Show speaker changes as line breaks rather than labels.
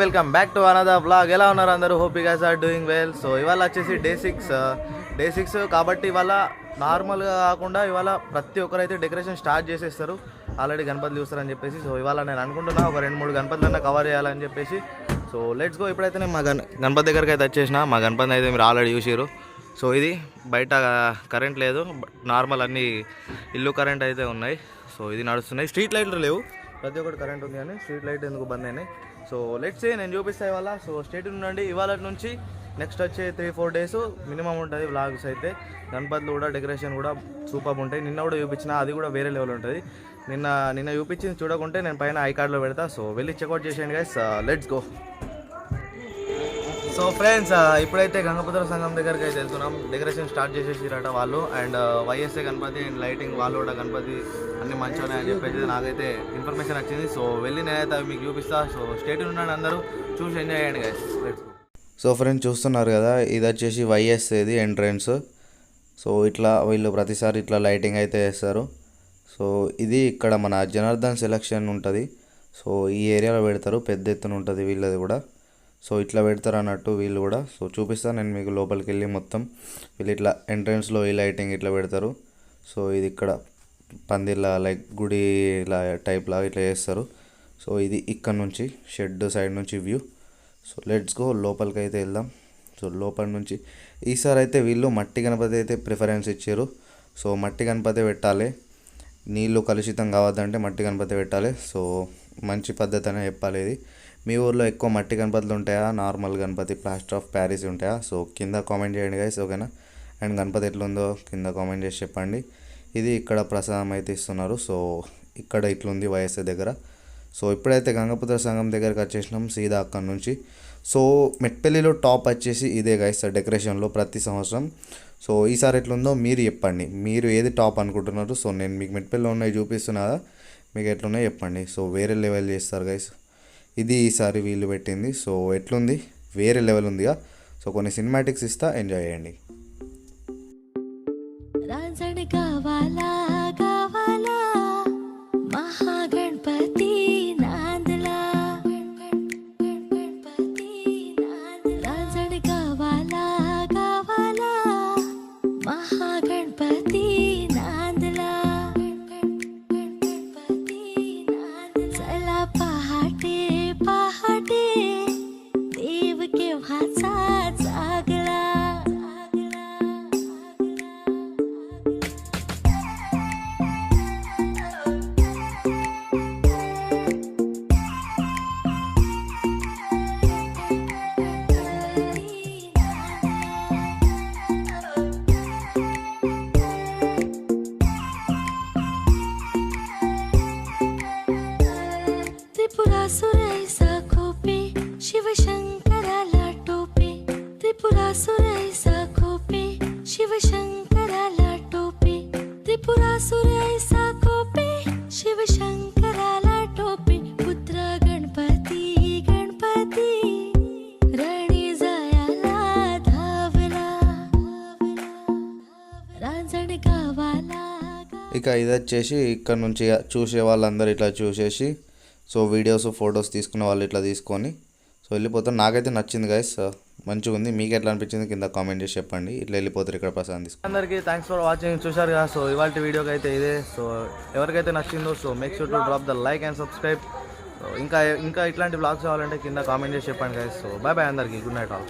Welcome back to another vlog ఎలా ఉన్నారు అందరూ? Hope you guys are doing well so ఇవాళ వచ్చేసి డే సిక్స్ డే సిక్స్ కాబట్టి ఇవాళ నార్మల్గా కాకుండా ఇవాళ ప్రతి ఒక్కరైతే డెకరేషన్ స్టార్ట్ చేసేస్తారు. ఆల్రెడీ గణపతులు చూస్తారని చెప్పేసి సో ఇవాళ నేను అనుకుంటున్నా ఒక రెండు మూడు గణపతులన్నా కవర్ చేయాలని చెప్పేసి. సో లెట్స్ గో ఇప్పుడైతే నేను మా గణ గణపతి దగ్గరికి అయితే వచ్చేసిన. మా గణపతి అయితే మీరు ఆల్రెడీ చూసారు సో ఇది బయట uh, కరెంట్ లేదు. నార్మల్ అన్ని ఇల్లు కరెంట్ అయితే ఉన్నాయి. సో ఇది నడుస్తున్నాయి. స్ట్రీట్ లైట్లు లేవు. ప్రతి ఒక్కటి కరెంట్ ఉంది కానీ స్ట్రీట్ లైట్ ఎందుకు బంద్ అయినాయి? సో లెట్స్ ఏ నేను చూపిస్తా ఇవాళ. సో స్టేట్ నుండి ఇవాళ నుంచి నెక్స్ట్ వచ్చే త్రీ ఫోర్ డేస్ మినిమం ఉంటుంది వ్లాగ్స్ అయితే. గణపతిలో కూడా డెకరేషన్ కూడా సూపర్ ఉంటాయి. నిన్న కూడా చూపించిన అది కూడా వేరే లెవెల్ ఉంటుంది. నిన్న నిన్న చూపించింది చూడకుంటే నేను పైన ఐ కార్డ్లో పెడతా. సో వెళ్ళి చెక్అవుట్ చేసేయండి guys let's go so friends uh, ఇప్పుడైతే గంగపుత్ర సంఘం దగ్గరికి అయితే వెళ్తున్నాం. డెకరేషన్ స్టార్ట్ చేసేసిరట వాళ్ళు. And YSA uh, Ganapati and lighting వాళ్ళు కూడా గణపతి అన్ని మంచిగా అని చెప్పేసి నాకైతే ఇన్ఫర్మేషన్ వచ్చింది. సో వెళ్ళి నేనైతే అవి మీకు చూపిస్తా. సో స్టేట్ ఉన్నాడు అందరూ. చూసి ఎంజాయ్ చేయండి గైస్ సో ఫ్రెండ్స్ చూస్తున్నారు కదా ఇది వచ్చేసి వైఎస్ఏది ఎంట్రన్స్ సో ఇట్లా వీళ్ళు ప్రతిసారి ఇట్లా లైటింగ్ అయితే వేస్తారు. సో ఇది ఇక్కడ మన జనార్దన్ సెలక్షన్ ఉంటుంది. సో ఈ ఏరియాలో పెడతారు. పెద్ద ఎత్తున ఉంటుంది వీళ్ళది కూడా. సో ఇట్లా పెడతారు అన్నట్టు వీళ్ళు కూడా. సో చూపిస్తాను నేను మీకు లోపలికి వెళ్ళి మొత్తం. వీళ్ళు ఇట్లా ఎంట్రన్స్లో ఈ లైటింగ్ ఇట్లా పెడతారు. సో ఇది ఇక్కడ పందిర్లా లైక్ గుడి ఇలా టైప్లా ఇట్లా చేస్తారు. సో ఇది ఇక్కడ నుంచి షెడ్ సైడ్ నుంచి వ్యూ. సో లెట్స్ గో లోపలికి అయితే వెళ్దాం. సో లోపల నుంచి ఈసారి అయితే వీళ్ళు మట్టి గణపతి అయితే ప్రిఫరెన్స్ ఇచ్చారు. సో మట్టి గణపతి పెట్టాలి. నీళ్ళు కలుషితం కావద్దంటే మట్టి గణపతి పెట్టాలి. సో మంచి పద్ధతి అనే చెప్పాలి ఇది. మీ ఊర్లో ఎక్కువ మట్టి గణపతులు ఉంటాయా? Normal Ganapati plaster of Paris ఉంటాయా? సో కింద కామెంట్ చేయండి గైస్ ఓకేనా? అండ్ గణపతి ఎట్లుందో కింద కామెంట్ చేసి చెప్పండి. ఇది ఇక్కడ ప్రసాదం అయితే ఇస్తున్నారు. సో ఇక్కడ ఇట్లుంది వైఎస్ఆర్ దగ్గర. సో ఇప్పుడైతే గంగపుత్ర సంఘం దగ్గరకు వచ్చేసినాం సీదా అక్కడ నుంచి. సో మెట్పల్లిలో టాప్ వచ్చేసి ఇదే గైస్ డెకరేషన్లో ప్రతి సంవత్సరం. సో ఈసారి ఎట్లుందో మీరు చెప్పండి. మీరు ఏది టాప్ అనుకుంటున్నారు? సో నేను మీకు మెట్పల్లిలో ఉన్నాయి చూపిస్తున్నా కదా మీకు ఎట్లున్నాయో చెప్పండి. సో వేరే లెవెల్ చేస్తారు గైస్ ఇది ఈసారి వీళ్ళు పెట్టింది. సో ఎట్లుంది? వేరే లెవెల్ ఉందిగా. సో కొన్ని సినిమాటిక్స్ ఇస్తా ఎంజాయ్ చేయండి.
కావాలా? खोपे शिवशंकराला टोपे त्रिपुरासुर ऐसा खोपे शिवशंकराला टोपे त्रिपुरासुर ऐसा खोपे शिवशंकराला टोपे पुत्र गणपती गणपती रणी जयाला धावला रांजण गावाला
ఇక ఇది వచ్చేసి ఇక్కడ నుంచి చూసే వాళ్ళందరూ ఇట్లా చూసేసి సో వీడియోస్ ఫొటోస్ తీసుకున్న వాళ్ళు ఇట్లా తీసుకొని సో వెళ్ళిపోతారు. నాకైతే నచ్చింది గైస్ మంచిగా ఉంది మీకు ఎట్లా అనిపించింది కింద కామెంట్ చేసి చెప్పండి. ఇట్లా వెళ్ళిపోతారు ఇక్కడ ప్రసాద్ తీసుకుని. అందరికీ థ్యాంక్స్ ఫర్ వాచింగ్ చూశారు కదా సో ఇవాళ వీడియోకి అయితే ఇదే. సో ఎవరికైతే నచ్చిందో so make sure to drop the like and subscribe ఇంకా ఇంకా ఇట్లాంటి బ్లాగ్స్ కావాలంటే కింద కామెంట్ చేసి చెప్పండి గైస్ సో బాయ్ బాయ్ అందరికీ. Good night all